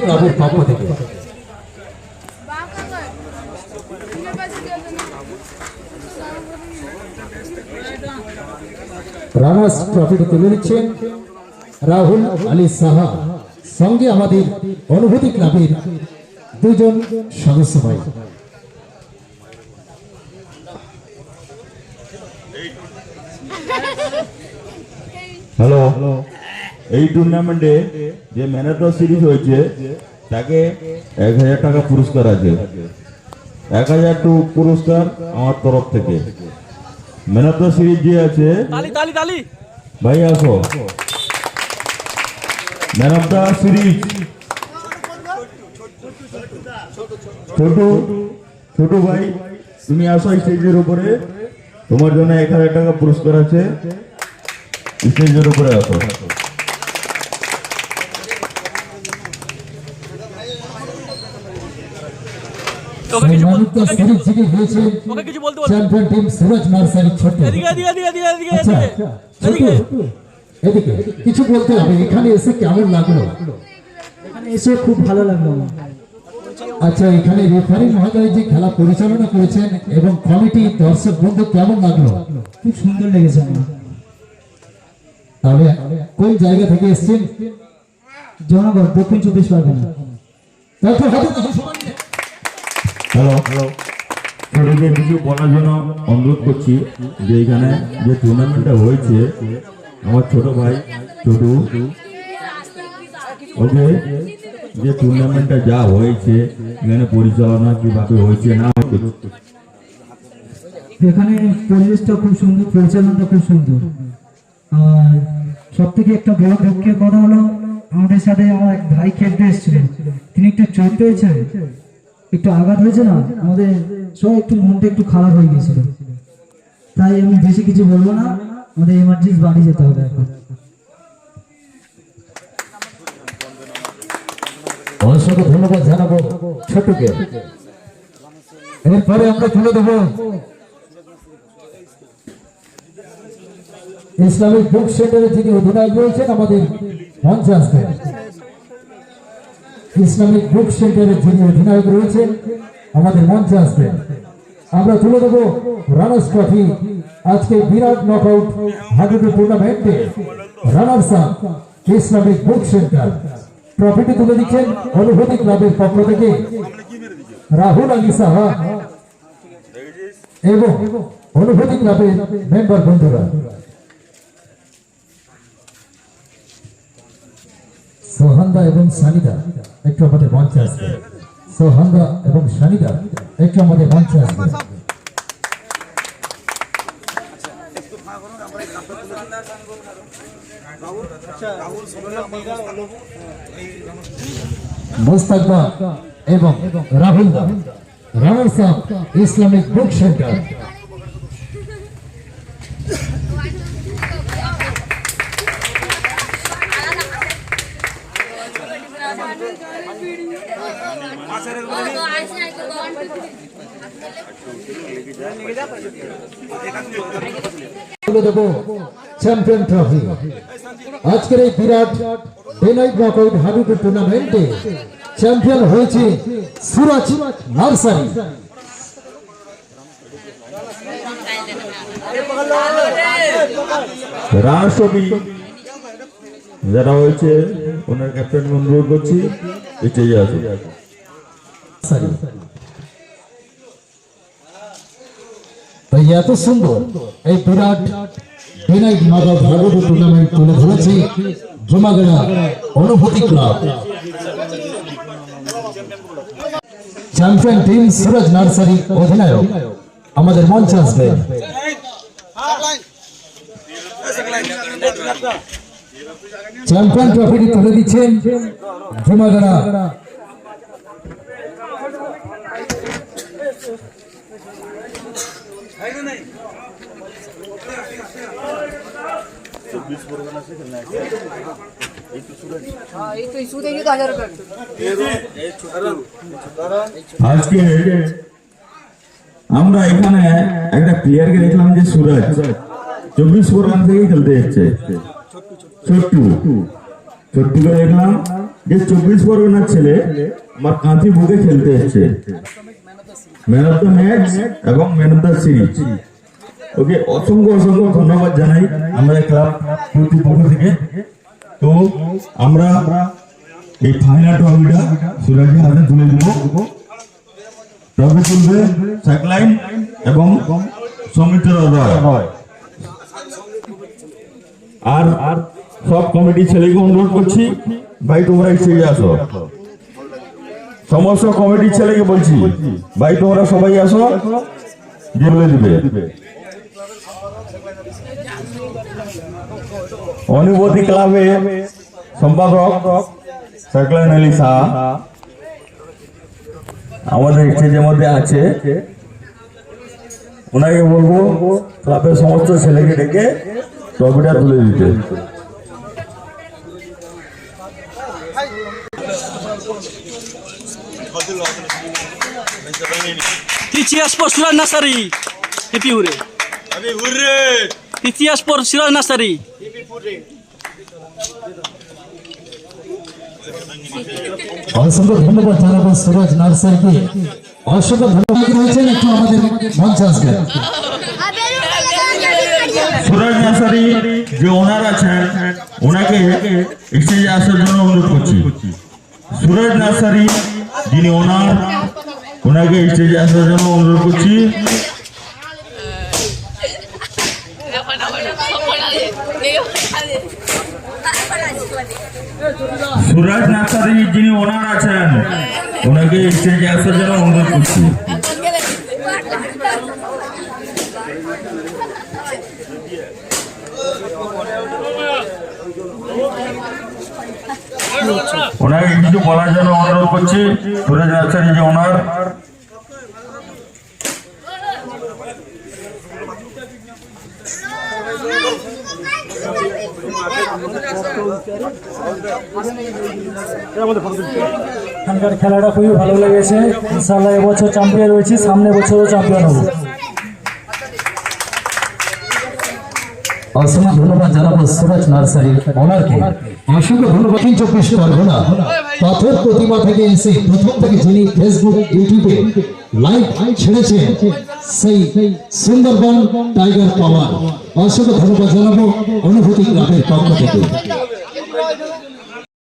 ক্লাবের পক্ষ থেকে রানার্স ট্রফিটি তুলে নিচ্ছেন রাহুল আলী সাহা। সঙ্গে আমাদের অনুভূতি ক্লাবের দুজন সদস্য ভাই। হ্যালো এই টুর্নামেন্টে যে ম্যান অফ দ্য সিরিজ হয়েছে তাকে এক হাজার টাকা পুরস্কার আছে। এক হাজার টু পুরস্কার আমার তরফ থেকে। ম্যান অফ দ্য সিরিজ যে আছে ভাই আসো। ম্যান অফ দ্য সিরিজ ছোট ছোট ভাই তুমি আসো স্টেজের উপরে। তোমার জন্য এক হাজার টাকা পুরস্কার আছে। স্টেজের উপরে আসো। তোকে কিছু তোকে বলতে বলতে চ্যাম্পিয়ন টিম সুরজ নার্সারি ছোট্ট এদিকে এদিকে এদিকে এদিকে এদিকে এদিকে। ছোট্ট এদিকে। এদিকে কিছু বলতে হবে এখানে এসে কেমন লাগল? এখানে এসে খুব ভালো লাগল আচ্ছা এখানে রেফারি মহোদয় যে খেলা পরিচালনা করেছেন এবং কমিটি দর্শক বন্ধু কেমন লাগল? খুব সুন্দর লেগেছে আমার। তাহলে কোন জায়গা থেকে এসেছেন? জনগণ দক্ষিণ চব্বিশ পরগনা। তারপর। হ্যালো হ্যালো ছোটদের কিছু বলার জন্য অনুরোধ করছি যে এখানে যে টুর্নামেন্টটা হয়েছে আমার ছোট ভাই ছোটু ওকে যে টুর্নামেন্টটা যা হয়েছে এখানে পরিচালনা কীভাবে হয়েছে না এখানে পরিবেশটা খুব সুন্দর পরিচালনাটা খুব সুন্দর। আর সব থেকে একটা বড় দুঃখের কথা হলো আমাদের সাথে আমার এক ভাই খেলতে এসেছিলেন। তিনি একটু চোট পেয়েছেন একটু আঘাত হয়েছে না? আমাদের সব একটু মনটা একটু খারাপ হয়ে গেছিল তাই আমি বেশি কিছু বলব না। আমাদের এমার্জেন্সি বাড়ি যেতে হবে এখন। অসংখ্য ধন্যবাদ জানাব ছোটকে। এরপরে আমরা তুলে দেবো ইসলামিক বুক সেন্টারে যিনি অধিনায়ক রয়েছেন, আমাদের মঞ্চে আসবেন ইসলামিক বুক সেন্টারে যিনি অধিনায়ক রয়েছেন, আমাদের মঞ্চে আসবেন। আমরা তুলে দেবো রানার্স ট্রফি আজকে বিরাট নকআউট হাডুডু টুর্নামেন্টে runners up Islamic book centre. ট্রফিটি তুলে দিচ্ছেন অনুভূতি ক্লাবের পক্ষ থেকে রাহুল আলী সাহা এবং অনুভূতি ক্লাবের মেম্বার বন্ধুরা। সোহান্দা এবং সানিদা, একটু আমাদের মঞ্চে আসবে। সোহান্দা এবং সানিদা, একটু আমাদের মঞ্চে আসবে। মোস্তাকবা এবং রাহুল রানার Saha, Islamic book centre. Champion trophy আজকের এই বিরাট ডে নাইট হাডুডু টুর্নামেন্টে চ্যাম্পিয়ন হয়েছে সুরজ নার্সারি। রাষ্ট্রপতি যারা হয়েছে ওনার ক্যাপ্টেন অনুরোধ করছি স্টেজে আসুন নার্সারি তো এত সুন্দর এই বিরাট নাইট নকআউট হাডুডু টুর্নামেন্ট তুলে ধরেছে জমাগড়া অনুভূতি club champion team Suraj nursery অধিনায়ক, আমাদের মঞ্চে আসবেন চ্যাম্পিয়ন ট্রফিটি তুলে দিচ্ছেন জমাগড়া। এই তো ইস্যু দেখি তো হাজার টাকা আজকে আমরা এখানে একটা প্লেয়ারকে দেখলাম যে সুরজ। চব্বিশ পরগনা থেকেই খেলতে এসছে ছোট্টু। ছোট্টুকে দেখলাম যে চব্বিশ পরগনার ছেলে আমার কাঁথি বুকে খেলতে এসছে। ম্যান অফ দ্য ম্যাচ এবং man of the series okay, অসংখ্য অসংখ্য ধন্যবাদ জানাই আমাদের ক্লাব কর্তৃপক্ষ থেকে। তো আমরা এই ফাইনাল ট্রফিটা সুরাজের হাতে তুলে দেবো। ট্রফি তুলবে সাকলাইন এবং সৌমিত্র রয়। আর আর সব কমিটি ছেলেকে অনুরোধ করছি ভাই তোমরা স্টেজে আসো। সমস্ত কমিটির ছেলেকে বলছি ভাই তোমরা সবাই আসো দিবে। অনুভূতি ক্লাবে সম্পাদক সাকলাইন আলী শাহ আমাদের স্টেজের মধ্যে আছে। ওনাকে বলব ক্লাবের সমস্ত ছেলেকে ডেকে ট্রফিটা তুলে দিতে। সিরাজ তৃতীয় স্পোর্ট সিরাজ নার্সারি। অসংখ্য ধন্যবাদ জানাব সুরজ নার্সারিকে অসংখ্য ধন্যবাদ রয়েছেন একটু আমাদের মঞ্চে আসবেন সুরজ নার্সারি যে ওনার আছেন ওনাকে স্টেজে আসার জন্য অনুরোধ করছি সুরজ নার্সারি যিনি ওনার ওনাকে স্টেজে আসার জন্য অনুরোধ করছি সুরজ নার্সারি যিনি ওনার আছেন, ওনাকে স্টেজে আসার জন্য অনুরোধ করছি। ওনাকে কিছু বলার জন্য অনুরোধ করছি, সুরজ নার্সারি যে ওনার এখানকার খেলাটা খুবই ভালো লেগেছে। ইনশাল্লাহ এবছর চ্যাম্পিয়ন রয়েছি, সামনে বছরও চ্যাম্পিয়ন হব। অসংখ্য ধন্যবাদ জানাব সুরজ নার্সারি ওনারকে অসংখ্য ধন্যবাদ। চব্বিশ পরগনা। পাথর প্রতিমা থেকে এসে প্রথম থেকে যিনি ফেসবুক ইউটিউবে লাইভ ছেড়েছেন। সেই সুন্দরবন টাইগার পাওয়ার। অসংখ্য ধন্যবাদ জানাব অনুভূতি ক্লাবের পক্ষ থেকে।